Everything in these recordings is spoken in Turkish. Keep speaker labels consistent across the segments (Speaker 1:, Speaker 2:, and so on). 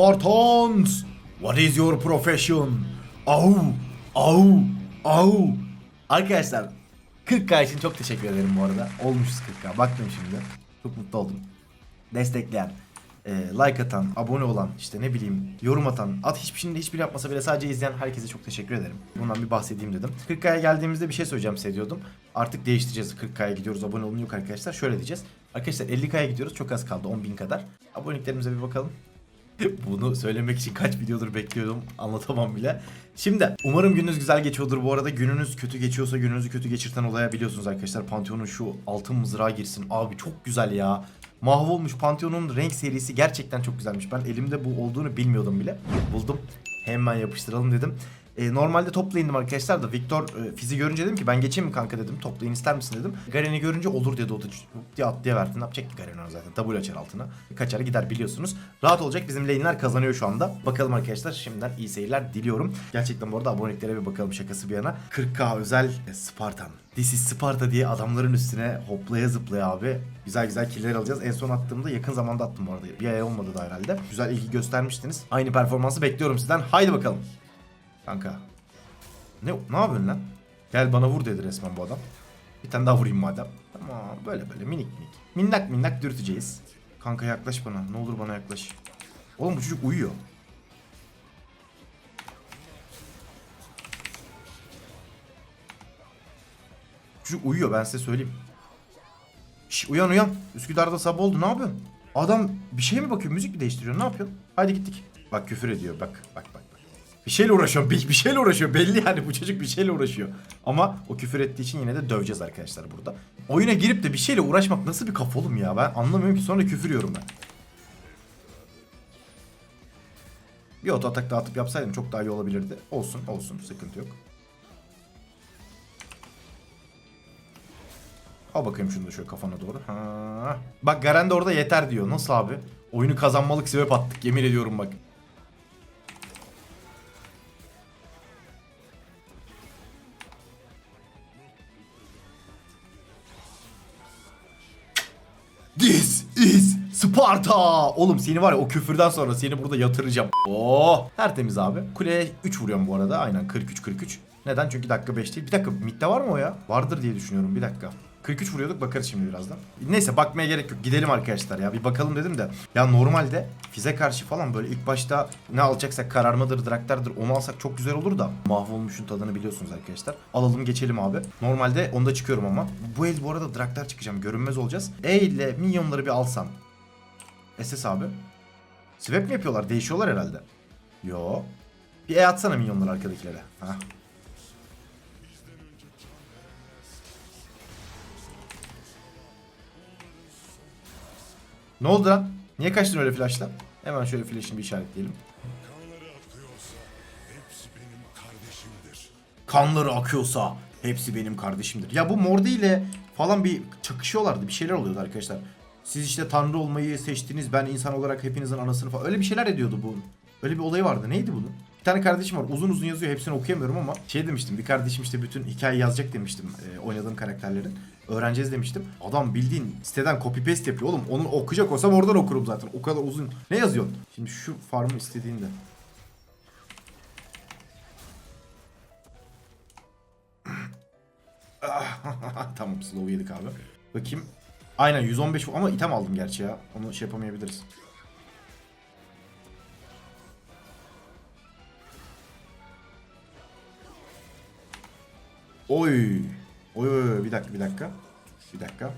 Speaker 1: Spartans! What is your profession? Au! Au! Au! Arkadaşlar 40k için çok teşekkür ederim bu arada. Olmuşuz 40k. Baktım şimdi. Çok mutlu oldum. Destekleyen, e, like atan, abone olan, işte ne bileyim yorum atan, at hiçbir şeyinde hiçbir yapmasa bile sadece izleyen herkese çok teşekkür ederim. Bundan bir bahsedeyim dedim. 40k'ya geldiğimizde bir şey söyleyeceğim size diyordum. Artık değiştireceğiz. 40k'ya gidiyoruz. Abone olun yok arkadaşlar. Şöyle diyeceğiz. Arkadaşlar 50k'ya gidiyoruz. Çok az kaldı. 10.000 kadar. Aboneliklerimize bir bakalım. Bunu söylemek için kaç videodur bekliyordum anlatamam bile. Şimdi umarım gününüz güzel geçiyordur. Bu arada gününüz kötü geçiyorsa gününüzü kötü geçirten olaya biliyorsunuz arkadaşlar. Pantheon'un şu altın mızrağı girsin. Abi çok güzel ya. Mahvolmuş Pantheon'un renk serisi gerçekten çok güzelmiş. Ben elimde bu olduğunu bilmiyordum bile. Buldum. Hemen yapıştıralım dedim. E, normalde toplayındım arkadaşlar da Victor e, fizi görünce dedim ki ben geçeyim mi kanka dedim. Toplayın ister misin dedim. Garen'i görünce olur dedi o da diye atlayıverdi. Ne yapacak ki Garen zaten. W açar altına. Kaçar gider biliyorsunuz. Rahat olacak bizim lane'ler kazanıyor şu anda. Bakalım arkadaşlar şimdiden iyi seyirler diliyorum. Gerçekten bu arada aboneliklere bir bakalım şakası bir yana. 40k özel e, Spartan. This is Sparta diye adamların üstüne hoplaya zıplaya abi. Güzel güzel killer alacağız. En son attığımda yakın zamanda attım bu arada. Bir ay olmadı da herhalde. Güzel ilgi göstermiştiniz. Aynı performansı bekliyorum sizden. Haydi bakalım. Kanka. Ne ne yapıyorsun lan? Gel bana vur dedi resmen bu adam. Bir tane daha vurayım madem. Tamam böyle böyle minik minik. Minnak minnak dürteceğiz. Kanka yaklaş bana. Ne olur bana yaklaş. Oğlum bu çocuk uyuyor. Çocuk uyuyor ben size söyleyeyim. Şş, uyan uyan. Üsküdar'da sabah oldu ne yapıyorsun? Adam bir şey mi bakıyor müzik mi değiştiriyor ne yapıyorsun? Haydi gittik. Bak küfür ediyor bak bak bak. Bir şeyle uğraşıyor bir, bir şeyle uğraşıyor belli yani bu çocuk bir şeyle uğraşıyor. Ama o küfür ettiği için yine de döveceğiz arkadaşlar burada. Oyuna girip de bir şeyle uğraşmak nasıl bir kafa oğlum ya ben anlamıyorum ki sonra küfür yiyorum ben. Bir oto atak dağıtıp yapsaydım çok daha iyi olabilirdi. Olsun olsun sıkıntı yok. Al bakayım şunu da şöyle kafana doğru. Ha. Bak Garen de orada yeter diyor. Nasıl abi? Oyunu kazanmalık sebep attık yemin ediyorum bak. This is Sparta. Oğlum seni var ya o küfürden sonra seni burada yatıracağım. Oh tertemiz abi. Kuleye 3 vuruyorum bu arada. Aynen 43 43. Neden? Çünkü dakika 5 değil. Bir dakika midde var mı o ya? Vardır diye düşünüyorum. Bir dakika. 43 vuruyorduk bakarız şimdi birazdan. Neyse bakmaya gerek yok. Gidelim arkadaşlar ya. Bir bakalım dedim de. Ya normalde fize karşı falan böyle ilk başta ne alacaksak kararmadır, draktardır onu alsak çok güzel olur da. Mahvolmuşun tadını biliyorsunuz arkadaşlar. Alalım geçelim abi. Normalde onda çıkıyorum ama. Bu el bu arada draktar çıkacağım. Görünmez olacağız. E ile minyonları bir alsam. SS abi. Swap mi yapıyorlar? Değişiyorlar herhalde. Yo. Bir E atsana minyonlar arkadakilere. Hah. Ne oldu lan? Niye kaçtın öyle flashla? Hemen şöyle flash'ını bir işaretleyelim. Kanları akıyorsa hepsi benim kardeşimdir. Ya bu Mordi ile falan bir çakışıyorlardı. Bir şeyler oluyordu arkadaşlar. Siz işte tanrı olmayı seçtiniz. Ben insan olarak hepinizin anasını falan. Öyle bir şeyler ediyordu bu. Öyle bir olayı vardı. Neydi bunun? Bir tane kardeşim var. Uzun uzun yazıyor. Hepsini okuyamıyorum ama şey demiştim. Bir kardeşim işte bütün hikaye yazacak demiştim. e, oynadığım karakterlerin. Öğreneceğiz demiştim. Adam bildiğin siteden copy paste yapıyor. Oğlum onu okuyacak olsam oradan okurum zaten. O kadar uzun. Ne yazıyorsun? Şimdi şu farmı istediğinde. tamam slow yedik abi. Bakayım. Aynen 115 ama item aldım gerçi ya. Onu şey yapamayabiliriz. Oy. Oy oy oy bir dakika bir dakika. Bir dakika.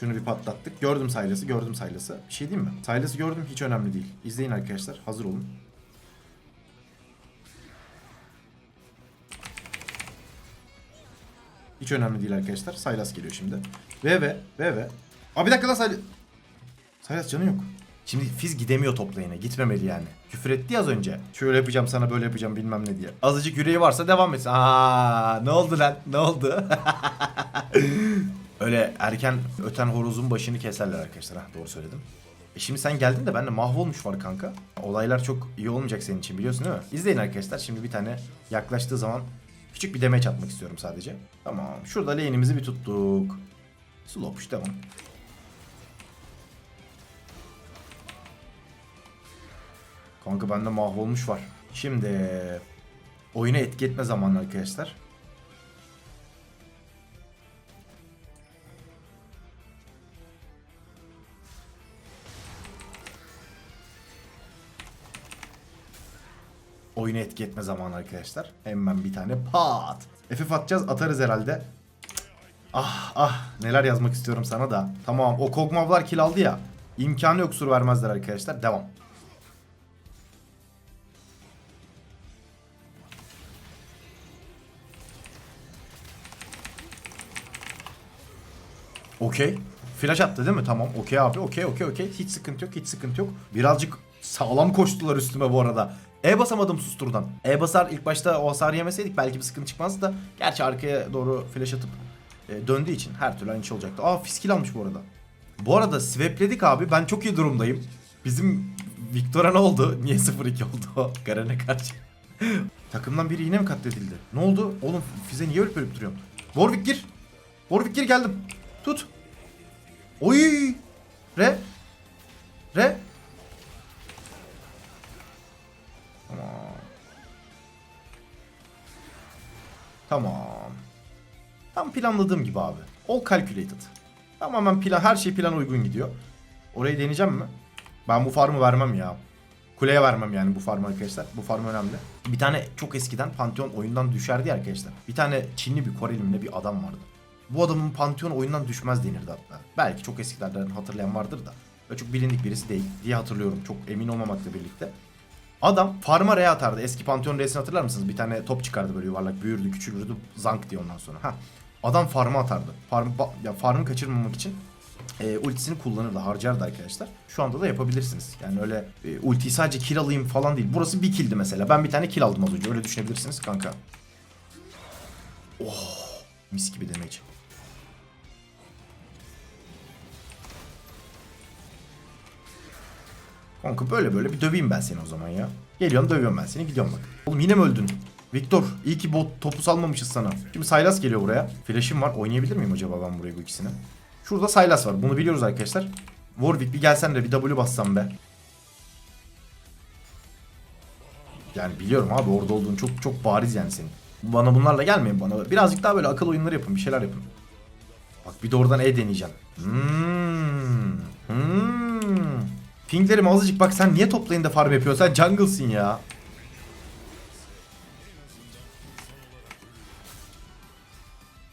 Speaker 1: Şunu bir patlattık. Gördüm Silas'ı gördüm Silas'ı. Bir şey diyeyim mi? Silas'ı gördüm hiç önemli değil. İzleyin arkadaşlar. Hazır olun. Hiç önemli değil arkadaşlar. Silas geliyor şimdi. Ve ve ve ve. Aa bir dakika lan Silas. Silas canı yok. Şimdi Fiz gidemiyor toplayına. Gitmemeli yani. Küfür etti ya az önce. Şöyle yapacağım sana böyle yapacağım bilmem ne diye. Azıcık yüreği varsa devam etsin. Aa ne oldu lan? Ne oldu? Öyle erken öten horozun başını keserler arkadaşlar. Ha, doğru söyledim. E şimdi sen geldin de bende mahvolmuş var kanka. Olaylar çok iyi olmayacak senin için biliyorsun değil mi? İzleyin arkadaşlar. Şimdi bir tane yaklaştığı zaman küçük bir demeç atmak istiyorum sadece. Tamam. Şurada lane'imizi bir tuttuk. Slow push devam. Kanka bende mahvolmuş var. Şimdi oyuna etki etme zamanı arkadaşlar. Oyuna etki etme zamanı arkadaşlar. Hemen bir tane pat. FF atacağız atarız herhalde. Ah ah neler yazmak istiyorum sana da. Tamam o kogmavlar kill aldı ya. İmkanı yok sur vermezler arkadaşlar. Devam. Okey. Flash attı değil mi? Tamam. Okey abi. Okey okey okey. Hiç sıkıntı yok. Hiç sıkıntı yok. Birazcık sağlam koştular üstüme bu arada. E basamadım susturdan. E basar ilk başta o hasarı yemeseydik belki bir sıkıntı çıkmazdı da. Gerçi arkaya doğru flash atıp e, döndüğü için her türlü aynı şey olacaktı. Aa fiskil almış bu arada. Bu arada swapledik abi. Ben çok iyi durumdayım. Bizim Victor'a ne oldu? Niye 0-2 oldu Garen'e karşı? Takımdan biri yine mi katledildi? Ne oldu? Oğlum Fize niye ölüp ölüp duruyorsun? Warwick gir. Warwick gir geldim. Tut. Oy! Re. Re. Tamam. Tamam. Tam planladığım gibi abi. All calculated. Tamamen plan, her şey plana uygun gidiyor. Orayı deneyeceğim mi? Ben bu farmı vermem ya. Kuleye vermem yani bu farmı arkadaşlar. Bu farm önemli. Bir tane çok eskiden Pantheon oyundan düşerdi arkadaşlar. Bir tane Çinli bir Koreli mi ne bir adam vardı. Bu adamın Pantheon oyundan düşmez denirdi hatta. Belki çok eskilerden hatırlayan vardır da. Böyle çok bilindik birisi değil diye hatırlıyorum. Çok emin olmamakla birlikte. Adam farma R atardı. Eski Pantheon R'sini hatırlar mısınız? Bir tane top çıkardı böyle yuvarlak. Büyürdü, küçülürdü. Zank diye ondan sonra. Ha. Adam farma atardı. Farm, ya farmı kaçırmamak için e, ultisini kullanırdı, harcardı arkadaşlar. Şu anda da yapabilirsiniz. Yani öyle e, ultiyi sadece kill alayım falan değil. Burası bir killdi mesela. Ben bir tane kill aldım az önce. Öyle düşünebilirsiniz kanka. Oh, mis gibi damage. Kanka böyle böyle bir döveyim ben seni o zaman ya. Geliyorum dövüyorum ben seni gidiyorum bak. Oğlum yine mi öldün? Victor iyi ki bot topu salmamışız sana. Şimdi Sylas geliyor buraya. Flash'im var. Oynayabilir miyim acaba ben buraya bu ikisini? Şurada Sylas var. Bunu biliyoruz arkadaşlar. Warwick bir gelsen de bir W bassam be. Yani biliyorum abi orada olduğun çok çok bariz yani senin. Bana bunlarla gelmeyin bana. Birazcık daha böyle akıl oyunları yapın. Bir şeyler yapın. Bak bir de oradan E deneyeceğim. Hmm. Hmm. Pinglerim azıcık bak sen niye toplayın da farm yapıyorsun? Sen jungle'sın ya.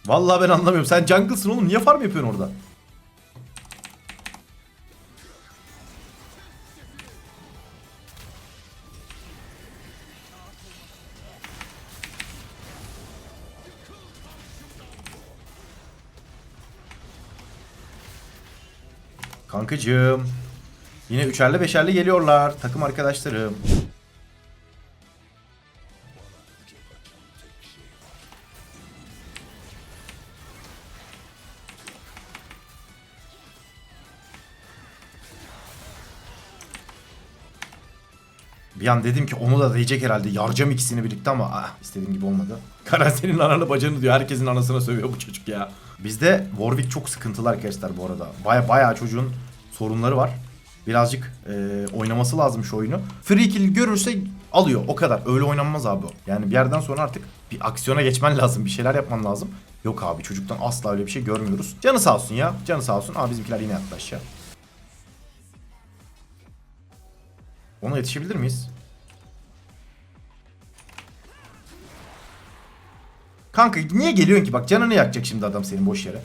Speaker 1: Vallahi ben anlamıyorum. Sen jungle'sın oğlum. Niye farm yapıyorsun orada? Kankacığım. Yine üçerli beşerli geliyorlar. Takım arkadaşlarım. Bir an dedim ki onu da diyecek herhalde. Yaracağım ikisini birlikte ama ah, istediğim gibi olmadı. Karan senin ananı bacını diyor. Herkesin anasına sövüyor bu çocuk ya. Bizde Warwick çok sıkıntılı arkadaşlar bu arada. Baya baya çocuğun sorunları var. Birazcık e, oynaması lazım şu oyunu. Free kill görürse alıyor. O kadar. Öyle oynanmaz abi o. Yani bir yerden sonra artık bir aksiyona geçmen lazım. Bir şeyler yapman lazım. Yok abi çocuktan asla öyle bir şey görmüyoruz. Canı sağ olsun ya. Canı sağ olsun. Aa bizimkiler yine yattı aşağı. Ona yetişebilir miyiz? Kanka niye geliyorsun ki? Bak canını yakacak şimdi adam senin boş yere.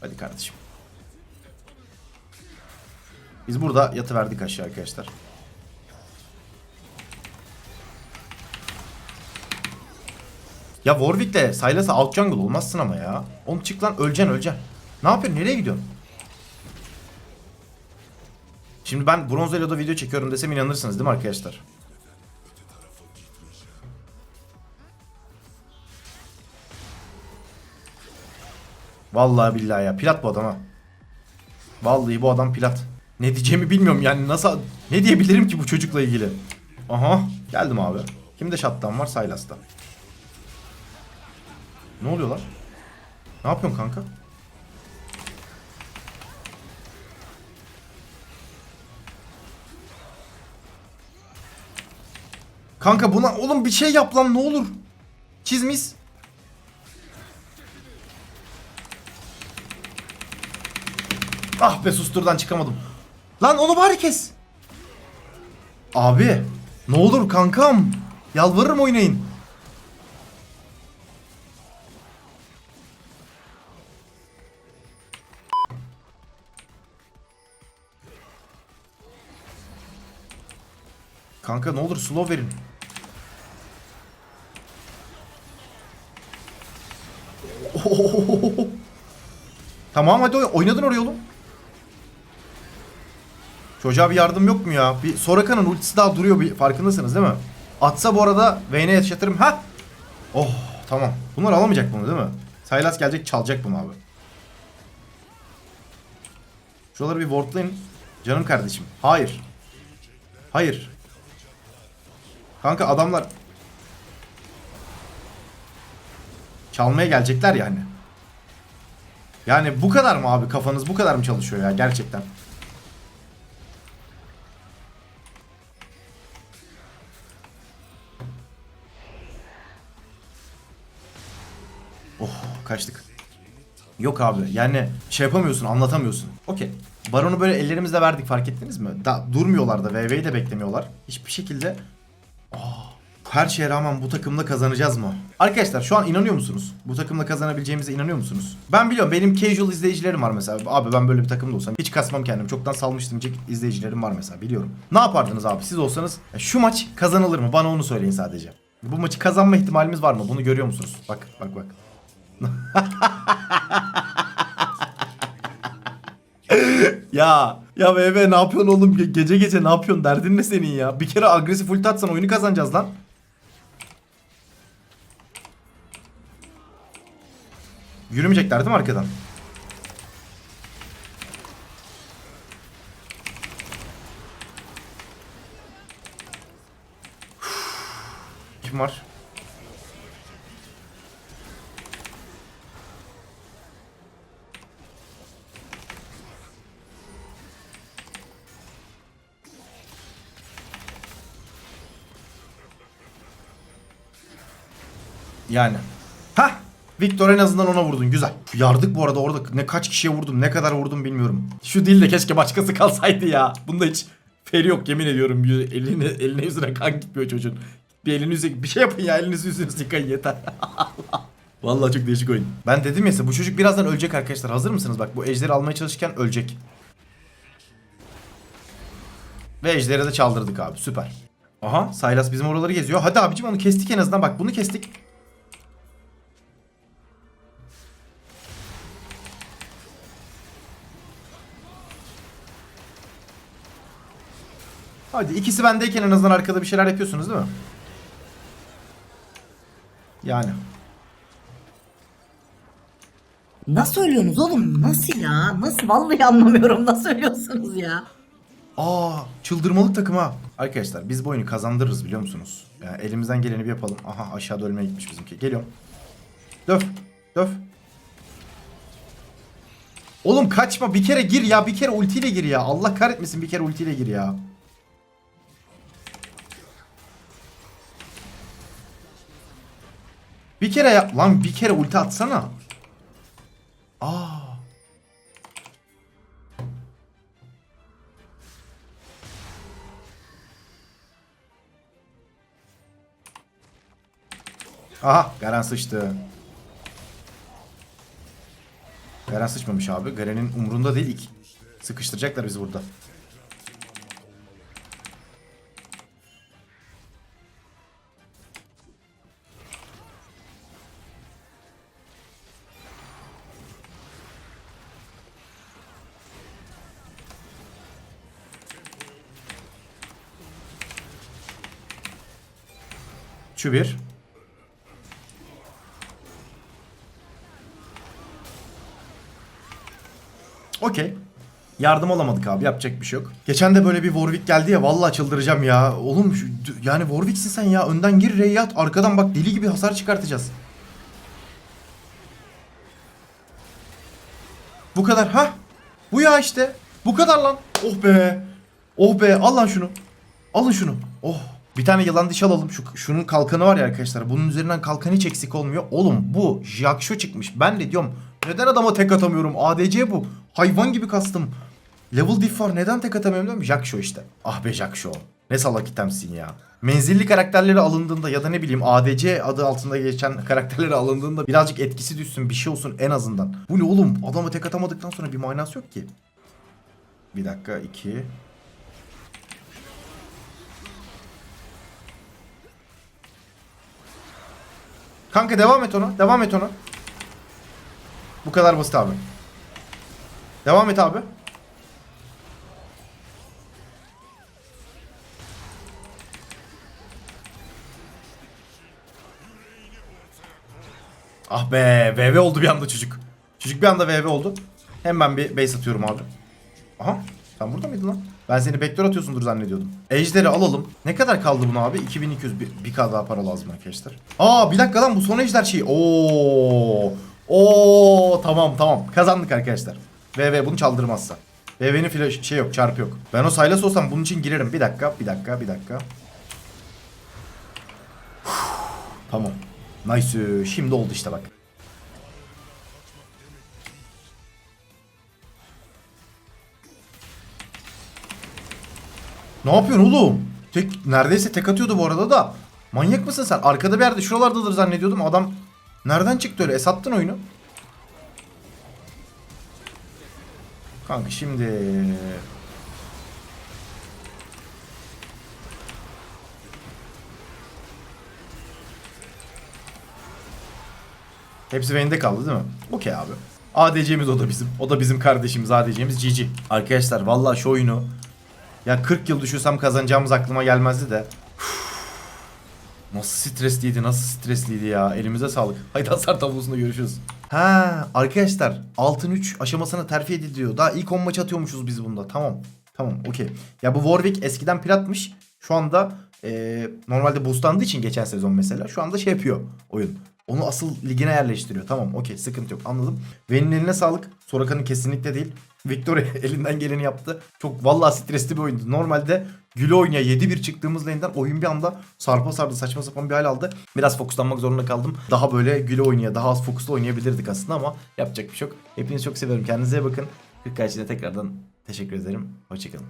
Speaker 1: Hadi kardeşim. Biz burada yatıverdik aşağı arkadaşlar. Ya Warwick'le Sylas'a alt jungle olmazsın ama ya. Oğlum çık lan öleceksin öleceksin. Ne yapıyorsun? Nereye gidiyorsun? Şimdi ben Bronz Elo'da video çekiyorum desem inanırsınız değil mi arkadaşlar? Vallahi billahi ya. Plat bu adam ha. Vallahi bu adam plat. Ne diyeceğimi bilmiyorum yani nasıl ne diyebilirim ki bu çocukla ilgili. Aha geldim abi. Kimde şattan var? Silas'ta. Ne oluyor lan? Ne yapıyorsun kanka? Kanka buna oğlum bir şey yap lan ne olur. Çizmiz. Ah be susturdan çıkamadım. Lan onu bari kes. Abi ne olur kankam. Yalvarırım oynayın. Kanka ne olur slow verin. Tamam hadi oy- oynadın oraya oğlum. Çocuğa bir yardım yok mu ya? Bir Soraka'nın ultisi daha duruyor bir farkındasınız değil mi? Atsa bu arada Vayne'e yaşatırım. Ha? Oh tamam. Bunlar alamayacak bunu değil mi? Sylas gelecek çalacak bunu abi. Şuraları bir wardlayın. Canım kardeşim. Hayır. Hayır. Kanka adamlar çalmaya gelecekler yani. Yani bu kadar mı abi kafanız bu kadar mı çalışıyor ya gerçekten? Kaçtık. Yok abi yani şey yapamıyorsun anlatamıyorsun. Okey. Baron'u böyle ellerimizle verdik fark ettiniz mi? Da, durmuyorlar da VV'yi de beklemiyorlar. Hiçbir şekilde Aa, her şeye rağmen bu takımla kazanacağız mı? Arkadaşlar şu an inanıyor musunuz? Bu takımla kazanabileceğimize inanıyor musunuz? Ben biliyorum benim casual izleyicilerim var mesela. Abi ben böyle bir takımda olsam hiç kasmam kendimi. Çoktan salmıştım izleyicilerim var mesela biliyorum. Ne yapardınız abi siz olsanız? Ya Şu maç kazanılır mı? Bana onu söyleyin sadece. Bu maçı kazanma ihtimalimiz var mı? Bunu görüyor musunuz? Bak bak bak. ya ya VV ne yapıyorsun oğlum? Ge- gece gece ne yapıyorsun? Derdin ne senin ya? Bir kere agresif ulti atsan oyunu kazanacağız lan. Yürümeyecekler değil mi arkadan? Kim var? Yani. Ha, Victor en azından ona vurdun. Güzel. Yardık bu arada orada. Ne kaç kişiye vurdum, ne kadar vurdum bilmiyorum. Şu değil de keşke başkası kalsaydı ya. Bunda hiç feri yok yemin ediyorum. Eline, eline yüzüne kan gitmiyor çocuğun. Bir elini yüzüne bir şey yapın ya elinizi yüzünüzü yıkayın yeter. Vallahi çok değişik oyun. Ben dedim ya size bu çocuk birazdan ölecek arkadaşlar. Hazır mısınız? Bak bu ejderi almaya çalışırken ölecek. Ve ejderi de çaldırdık abi. Süper. Aha Sylas bizim oraları geziyor. Hadi abicim onu kestik en azından. Bak bunu kestik. Hadi ikisi bendeyken en azından arkada bir şeyler yapıyorsunuz değil mi? Yani.
Speaker 2: Nasıl ölüyorsunuz oğlum? Nasıl ya? Nasıl? Vallahi anlamıyorum. Nasıl ölüyorsunuz ya?
Speaker 1: Aa, çıldırmalık takım ha. Arkadaşlar biz bu oyunu kazandırırız biliyor musunuz? Yani elimizden geleni bir yapalım. Aha aşağı ölmeye gitmiş bizimki. Geliyorum. Döf. Döf. Oğlum kaçma bir kere gir ya bir kere ultiyle gir ya. Allah kahretmesin bir kere ultiyle gir ya. Bir kere yap lan bir kere ulti atsana. Aa. Aha Garen sıçtı. Garen sıçmamış abi. Garen'in umurunda değil. İki. Sıkıştıracaklar bizi burada. Şu bir. Okey. Yardım alamadık abi yapacak bir şey yok. Geçen de böyle bir Warwick geldi ya vallahi çıldıracağım ya. Oğlum yani Warwick'sin sen ya. Önden gir R'ye. Arkadan bak deli gibi hasar çıkartacağız. Bu kadar ha? Bu ya işte. Bu kadar lan. Oh be. Oh be al lan şunu. Alın şunu. Oh. Bir tane yılan dişi alalım. Şu, şunun kalkanı var ya arkadaşlar. Bunun üzerinden kalkan hiç eksik olmuyor. Oğlum bu Jaksho çıkmış. Ben de diyorum neden adama tek atamıyorum? ADC bu. Hayvan gibi kastım. Level diff var. Neden tek atamıyorum diyorum. Jaksho işte. Ah be Jaksho. Ne salak itemsin ya. Menzilli karakterleri alındığında ya da ne bileyim ADC adı altında geçen karakterleri alındığında birazcık etkisi düşsün bir şey olsun en azından. Bu ne oğlum? Adama tek atamadıktan sonra bir manası yok ki. Bir dakika iki. Kanka devam et ona. Devam et ona. Bu kadar basit abi. Devam et abi. Ah be VV oldu bir anda çocuk. Çocuk bir anda VV oldu. Hemen bir base atıyorum abi. Aha sen burada mıydın lan? Ben seni vektör atıyorsundur zannediyordum. Ejderi alalım. Ne kadar kaldı buna abi? 2200 bir, bir kadar daha para lazım arkadaşlar. Aa bir dakika lan bu son ejder şeyi. Oo. Oo tamam tamam. Kazandık arkadaşlar. VV bunu çaldırmazsa. VV'nin flash şey yok, çarpı yok. Ben o Sylas olsam bunun için girerim. Bir dakika, bir dakika, bir dakika. Tamam. Nice. Şimdi oldu işte bak. Ne yapıyorsun oğlum? Tek, neredeyse tek atıyordu bu arada da. Manyak mısın sen? Arkada bir yerde şuralardadır zannediyordum. Adam nereden çıktı öyle? E sattın oyunu. Kanka şimdi... Hepsi Vayne'de kaldı değil mi? Okey abi. ADC'miz o da bizim. O da bizim kardeşimiz ADC'miz GG. Arkadaşlar vallahi şu oyunu ya 40 yıl düşünsem kazanacağımız aklıma gelmezdi de. Nasıl stresliydi, nasıl stresliydi ya. Elimize sağlık. Haydi hasar tablosunda görüşürüz. Ha arkadaşlar altın 3 aşamasına terfi ediliyor. Daha ilk 10 maç atıyormuşuz biz bunda. Tamam. Tamam okey. Ya bu Warwick eskiden piratmış. Şu anda e, normalde boostlandığı için geçen sezon mesela. Şu anda şey yapıyor oyun. Onu asıl ligine yerleştiriyor. Tamam okey sıkıntı yok anladım. Venin eline sağlık. Soraka'nın kesinlikle değil. Victoria elinden geleni yaptı. Çok vallahi stresli bir oyundu. Normalde Gül oynaya 7-1 çıktığımız lane'den oyun bir anda sarpa sardı saçma sapan bir hal aldı. Biraz fokuslanmak zorunda kaldım. Daha böyle Gül oynaya daha az fokuslu oynayabilirdik aslında ama yapacak bir şey yok. Hepinizi çok seviyorum. Kendinize bakın. 40 için de tekrardan teşekkür ederim. Hoşçakalın.